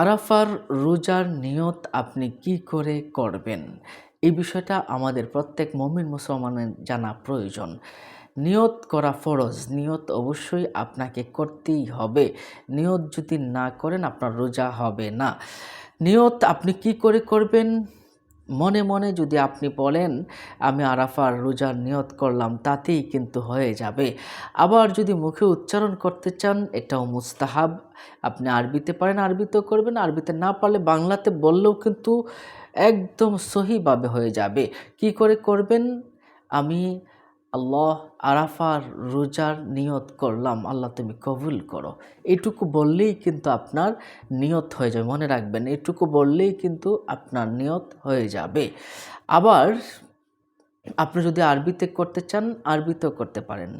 আরাফার রোজার নিয়ত আপনি কি করে করবেন? এই বিষয়টা আমাদের প্রত্যেক মমিন মুসলমানের জানা প্রয়োজন। নিয়ত করা ফরজ, নিয়ত অবশ্যই আপনাকে করতেই হবে। নিয়ত যদি না করেন আপনার রোজা হবে না। নিয়ত আপনি কি করে করবেন? মনে মনে যদি আপনি বলেন, আমি আরাফার রোজার নিয়ত করলাম, তাতেই কিন্তু হয়ে যাবে। আবার যদি মুখে উচ্চারণ করতে চান, এটাও মুস্তাহাব। আপনি আরবিতে পারেন, আরবিতেও করবেন, আরবিতে না পারলে বাংলাতে বললেও কিন্তু একদম সহিভাবে হয়ে যাবে। কি করে করবেন? আমি আল্লাহ আরাফার রোজার নিয়ত করলাম, আল্লাহ তুমি কবুল করো। এটুকু বললেই কিন্তু আপনার নিয়ত হয়ে যাবে, মনে রাখবেন। এটুকু বললেই কিন্তু আপনার নিয়ত হয়ে যাবে। আবার আপনি যদি আরবিতে করতে চান, আরবিতেও করতে পারেন।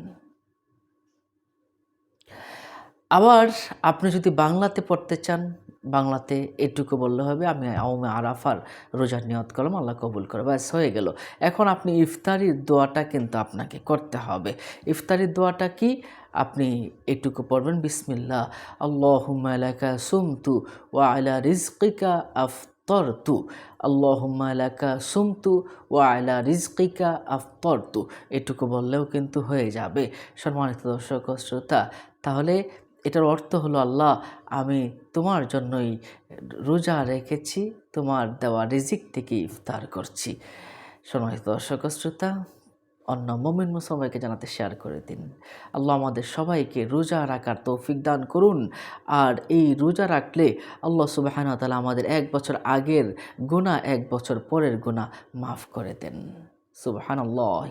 আবার আপনি যদি বাংলাতে পড়তে চান বাংলাতে এটুকু বললে হবে, আমি আওমে আরাফার রোজার নিয়ত করলাম, আল্লাহ কবুল করে ব্যাস, হয়ে গেল। এখন আপনি ইফতারির দোয়াটা কিন্তু আপনাকে করতে হবে। ইফতারির দোয়াটা কি? আপনি এটুকু পড়বেন বিসমিল্লা আল্লাহুম্মালাকা সুমতু ওয়া আলা রিজকিকা আফতরতু। আল্লাহুম্মালাকা সুমতু ওয়া আলা রিজকিকা আফতরতু। এটুকু বললেও কিন্তু হয়ে যাবে। সম্মানিত দর্শক শ্রোতা, তাহলে এটার অর্থ হলো, আল্লাহ, আমি তোমার জন্যই রোজা রেখেছি, তোমার দেওয়া রিজিক থেকে ইফতার করছি। সম্মানিত দর্শক শ্রোতা, অন্য মমিন মুসলমানকে জানাতে শেয়ার করে দিন। আল্লাহ আমাদের সবাইকে রোজা রাখার তৌফিক দান করুন। আর এই রোজা রাখলে আল্লাহ সুবাহান তালা আমাদের এক বছর আগের গুণা এক বছর পরের গুণা মাফ করে দেন। সুবাহান আল্লাহ